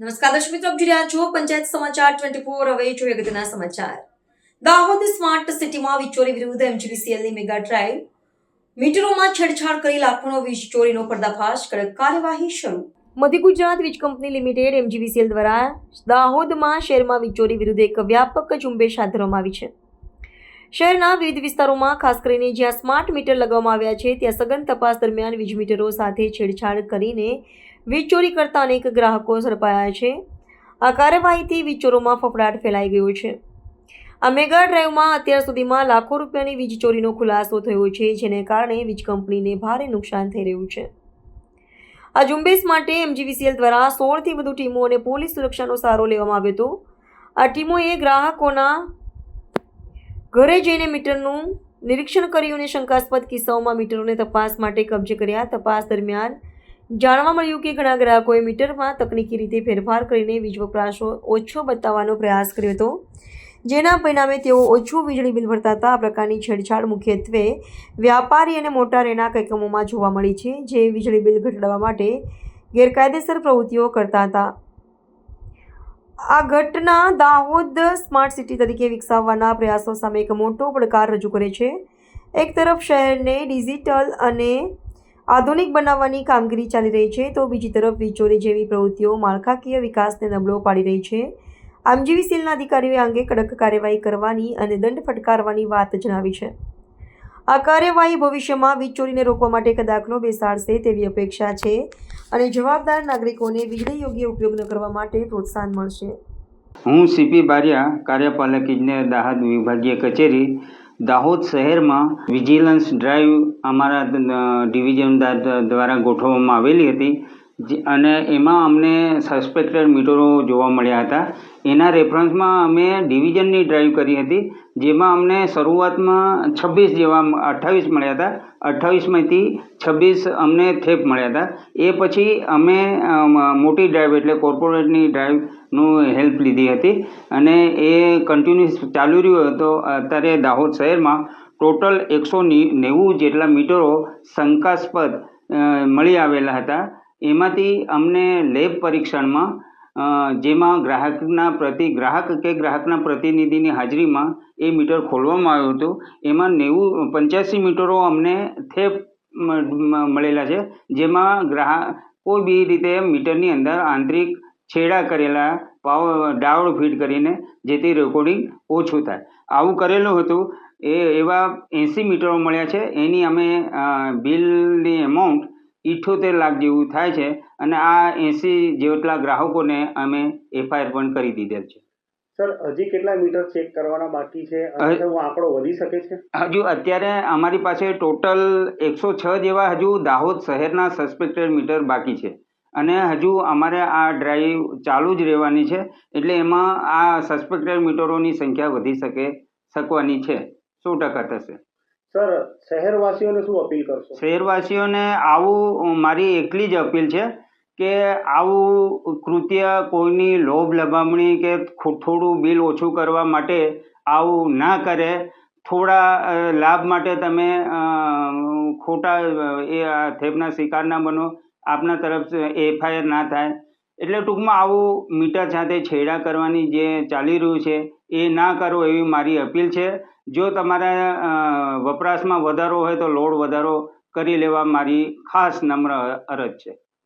નમસ્કાર દર્શક મિત્રો, આપ જોઈ છો પંચાયત સમાચાર ટ્વેન્ટી ફોર હવે જોઈએ અગત્યના સમાચાર. દાહોદ સ્માર્ટ સિટીમાં વિચોરી વિરુદ્ધ એમજીવીસીએલની મેગા ડ્રાઈવ મીટરોમાં છેડછાડ કરી લાખોનો વીજ ચોરીનો પર્દાફાશ. કડક કાર્યવાહી શરૂ. મધ્ય ગુજરાત વીજ કંપની લિમિટેડ એમજીવીસીએલ દ્વારા દાહોદમાં શહેરમાં વીજચોરી વિરુદ્ધ એક વ્યાપક ઝુંબેશ હાથ ધરવામાં આવી છે. શહેરના વિવિધ વિસ્તારોમાં ખાસ કરીને જ્યાં સ્માર્ટ મીટર લગાવવામાં આવ્યા છે, ત્યાં સઘન તપાસ દરમિયાન વીજ મીટરો સાથે છેડછાડ કરીને વીજ ચોરી કરતા અનેક ગ્રાહકો ઝડપાયા છે. આ કાર્યવાહીથી વીજ ચોરોમાં ફફડાટ ફેલાઈ ગયો છે. આ મેગા ડ્રાઈવમાં અત્યાર સુધીમાં લાખો રૂપિયાની વીજ ચોરીનો ખુલાસો થયો છે, જેને કારણે વીજ કંપનીને ભારે નુકસાન થઈ રહ્યું છે. આ ઝુંબેશ માટે એમજીવીસીએલ દ્વારા સોળથી વધુ ટીમો અને પોલીસ સુરક્ષાનો સહારો લેવામાં આવ્યો હતો. આ ટીમોએ ગ્રાહકોના ઘરે જઈને મીટરનું નિરીક્ષણ કર્યું અને શંકાસ્પદ કિસ્સાઓમાં મીટરોને તપાસ માટે કબજે કર્યા. તપાસ દરમિયાન જાણવા મળ્યું કે ઘણા ગ્રાહકોએ મીટરમાં તકનીકી રીતે ફેરફાર કરીને વીજ વપરાશ ઓછો બતાવવાનો પ્રયાસ કર્યો હતો, જેના પરિણામે તેઓ ઓછું વીજળી બિલ ભરતા હતા. આ પ્રકારની છેડછાડ મુખ્યત્વે વ્યાપારી અને મોટા રહેણાંક એકમોમાં જોવા મળી છે, જે વીજળી બિલ ઘટાડવા માટે ગેરકાયદેસર પ્રવૃત્તિઓ કરતા હતા. આ ઘટના દાહોદ સ્માર્ટ સિટી તરીકે વિકસાવવાના પ્રયાસો સામે એક મોટો પડકાર રજૂ કરે છે. એક તરફ શહેરને ડિજિટલ અને આધુનિક બનાવવાની કામગીરી ચાલી રહી છે, તો બીજી તરફ વિચોરી જેવી પ્રવૃત્તિઓ માળખાકીય વિકાસને નબળો પાડી રહી છે. આમજીવીસીએલના અધિકારીઓએ અંગે કડક કાર્યવાહી કરવાની અને દંડ ફટકારવાની વાત જણાવી છે. આ કાર્યવાહી ભવિષ્યમાં વીજ ચોરીને રોકવા માટે એક દાખલો બેસાડશે તેવી અપેક્ષા છે અને જવાબદાર નાગરિકોને વીજળી યોગ્ય ઉપયોગ ન કરવા માટે પ્રોત્સાહન મળશે. હું સીપી બારિયા, કાર્યપાલક ઇજનેર દાહોદ વિભાગીય કચેરી, દાહોદ શહેરમાં વિજિલન્સ ડ્રાઈવ અમારા ડિવિઝન દ્વારા ગોઠવવામાં આવેલી હતી. અને એમાં અમને સસ્પેક્ટેડ મીટરો જોવા મળ્યા હતા. એના રેફરન્સમાં અમે ડિવિઝનની ડ્રાઈવ કરી હતી, જેમાં અમને શરૂઆતમાં છવ્વીસ જેવા અઠ્ઠાવીસ મળ્યા હતા. અઠ્ઠાવીસમાંથી છવ્વીસ અમને થેપ મળ્યા હતા. એ પછી અમે મોટી ડ્રાઈવ એટલે કોર્પોરેટની ડ્રાઈવનું હેલ્પ લીધી હતી. અને એ કન્ટિન્યુઅસ ચાલુ રહ્યું હતો. અત્યારે દાહોદ શહેરમાં ટોટલ એકસો નેવું જેટલા મીટરો શંકાસ્પદ મળી આવેલા હતા. એમાંથી અમને લેબ પરીક્ષણમાં જેમાં ગ્રાહકના પ્રતિ, ગ્રાહક કે ગ્રાહકના પ્રતિનિધિની હાજરીમાં એ મીટર ખોલવામાં આવ્યું હતું. એમાં નેવું, પંચ્યાસી મીટરો અમને થેપ મળેલા છે, જેમાં ગ્રાહક કોઈ બી રીતે મીટરની અંદર આંતરિક છેડા કરેલા પાવર ડાવડ ફીટ કરીને જેથી રેકોર્ડિંગ ઓછું થાય. આવું કરેલું હતું. એ, એવા એંસી મીટરો મળ્યા છે. એની અમે બિલની એમાઉન્ટ ઇઠ્ઠોતેર લાખ જેવું થાય છે અને આ એંસી જેટલા ગ્રાહકોને અમે એફઆઈઆર પણ કરી દીધેલ છે. સર હજી કેટલા મીટર ચેક કરવાના બાકી છે? આંકડો વધી શકે છે? હજુ અત્યારે અમારી પાસે ટોટલ એકસો છ જેવા હજુ દાહોદ શહેરના સસ્પેક્ટેડ મીટર બાકી છે. અને હજુ અમારે આ ડ્રાઈવ ચાલુ જ રહેવાની છે એટલે એમાં આ સસ્પેક્ટેડ મીટરોની સંખ્યા વધી શકે શકવાની છે. સો ટકા થશે. સર, શહેરવાસીઓને શું અપીલ કરશો? શહેરવાસીઓને આવું મારી એકલી જ અપીલ છે કે આવું કૃત્ય કોઈની લોભ લગામણી કે થોડું બિલ ઓછું કરવા માટે આવું ના કરે. થોડા લાભ માટે તમે ખોટા એ થેપના શિકાર ના બનો. આપના તરફ એફઆઈઆર ના થાય. એટલે ટૂંકમાં આવું મીટર સાથે છેડા કરવાની જે ચાલી રહ્યું છે, એ ના કરો એવી મારી અપીલ છે. જો તમારા વપરાશમાં વધારો હોય તો લોડ વધારો કરી લેવા મારી ખાસ નમ્ર અરજ છે.